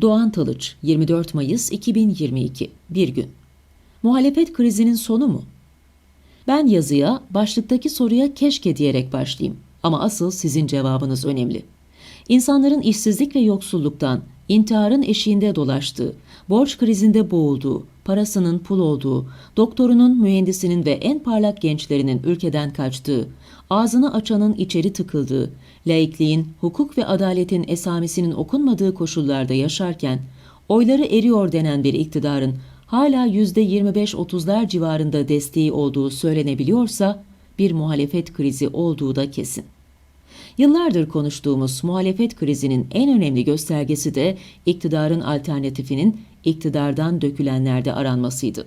Doğan Talıç, 24 Mayıs 2022, bir gün. Muhalefet krizinin sonu mu? Ben yazıya, başlıktaki soruya keşke diyerek başlayayım. Ama asıl sizin cevabınız önemli. İnsanların işsizlik ve yoksulluktan, intiharın eşiğinde dolaştığı, borç krizinde boğulduğu, parasının pul olduğu, doktorunun, mühendisinin ve en parlak gençlerinin ülkeden kaçtığı, ağzını açanın içeri tıkıldığı, laikliğin, hukuk ve adaletin esamisinin okunmadığı koşullarda yaşarken, oyları eriyor denen bir iktidarın hala %25-30'lar civarında desteği olduğu söylenebiliyorsa, bir muhalefet krizi olduğu da kesin. Yıllardır konuştuğumuz muhalefet krizinin en önemli göstergesi de iktidarın alternatifinin iktidardan dökülenlerde aranmasıydı.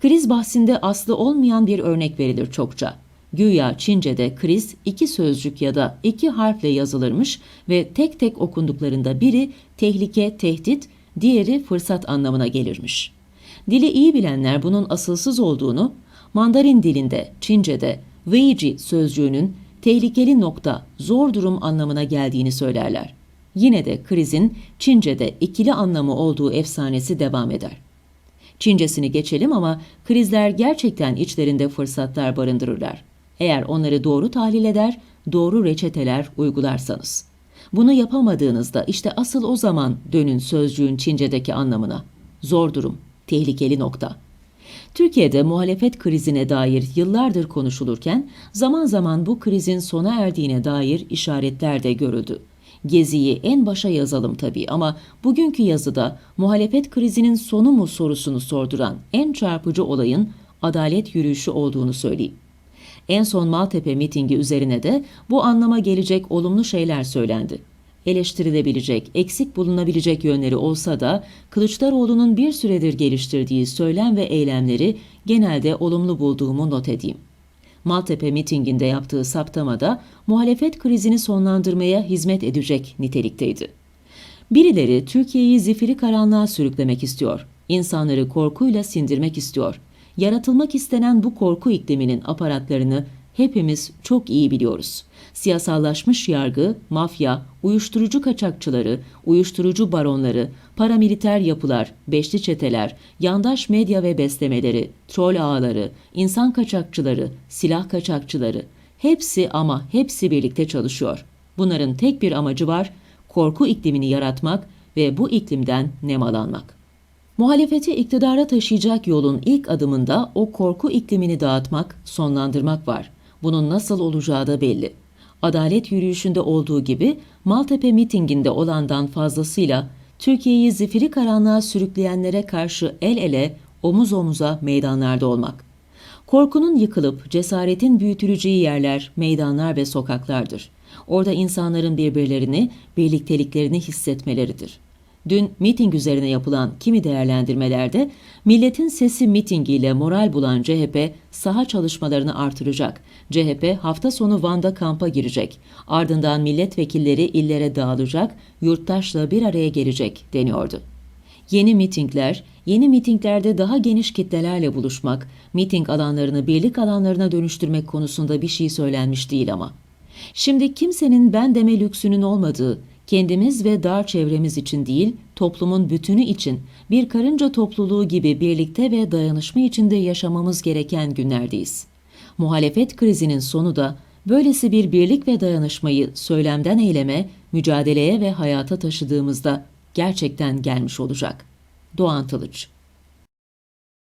Kriz bahsinde aslı olmayan bir örnek verilir çokça. Güya Çince'de kriz iki sözcük ya da iki harfle yazılırmış ve tek tek okunduklarında biri tehlike, tehdit, diğeri fırsat anlamına gelirmiş. Dili iyi bilenler bunun asılsız olduğunu, Mandarin dilinde, Çince'de Weiji sözcüğünün tehlikeli nokta, zor durum anlamına geldiğini söylerler. Yine de krizin Çince'de ikili anlamı olduğu efsanesi devam eder. Çincesini geçelim ama krizler gerçekten içlerinde fırsatlar barındırırlar. Eğer onları doğru tahlil eder, doğru reçeteler uygularsanız. Bunu yapamadığınızda işte asıl o zaman dönün sözcüğün Çince'deki anlamına. Zor durum, tehlikeli nokta. Türkiye'de muhalefet krizine dair yıllardır konuşulurken zaman zaman bu krizin sona erdiğine dair işaretler de görüldü. Geziyi en başa yazalım tabii ama bugünkü yazıda muhalefet krizinin sonu mu sorusunu sorduran en çarpıcı olayın adalet yürüyüşü olduğunu söyleyeyim. En son Maltepe mitingi üzerine de bu anlama gelecek olumlu şeyler söylendi. Eleştirilebilecek, eksik bulunabilecek yönleri olsa da Kılıçdaroğlu'nun bir süredir geliştirdiği söylem ve eylemleri genelde olumlu bulduğumu not edeyim. Maltepe mitinginde yaptığı saptamada muhalefet krizini sonlandırmaya hizmet edecek nitelikteydi. Birileri Türkiye'yi zifiri karanlığa sürüklemek istiyor. İnsanları korkuyla sindirmek istiyor. Yaratılmak istenen bu korku ikliminin aparatlarını hepimiz çok iyi biliyoruz. Siyasallaşmış yargı, mafya, uyuşturucu kaçakçıları, uyuşturucu baronları, paramiliter yapılar, beşli çeteler, yandaş medya ve beslemeleri, troll ağları, insan kaçakçıları, silah kaçakçıları hepsi ama hepsi birlikte çalışıyor. Bunların tek bir amacı var, korku iklimini yaratmak ve bu iklimden nemalanmak. Muhalefeti iktidara taşıyacak yolun ilk adımında o korku iklimini dağıtmak, sonlandırmak var. Bunun nasıl olacağı da belli. Adalet yürüyüşünde olduğu gibi Maltepe mitinginde olandan fazlasıyla Türkiye'yi zifiri karanlığa sürükleyenlere karşı el ele, omuz omuza meydanlarda olmak. Korkunun yıkılıp cesaretin büyütüleceği yerler, meydanlar ve sokaklardır. Orada insanların birbirlerini, birlikteliklerini hissetmeleridir. Dün miting üzerine yapılan kimi değerlendirmelerde milletin sesi mitingiyle moral bulan CHP saha çalışmalarını artıracak. CHP hafta sonu Van'da kampa girecek. Ardından milletvekilleri illere dağılacak, yurttaşla bir araya gelecek deniyordu. Yeni mitingler, yeni mitinglerde daha geniş kitlelerle buluşmak, miting alanlarını birlik alanlarına dönüştürmek konusunda bir şey söylenmiş değil ama. Şimdi kimsenin ben deme lüksünün olmadığı, kendimiz ve dar çevremiz için değil, toplumun bütünü için bir karınca topluluğu gibi birlikte ve dayanışma içinde yaşamamız gereken günlerdeyiz. Muhalefet krizinin sonu da böylesi bir birlik ve dayanışmayı söylemden eyleme, mücadeleye ve hayata taşıdığımızda gerçekten gelmiş olacak. Doğan Tılıç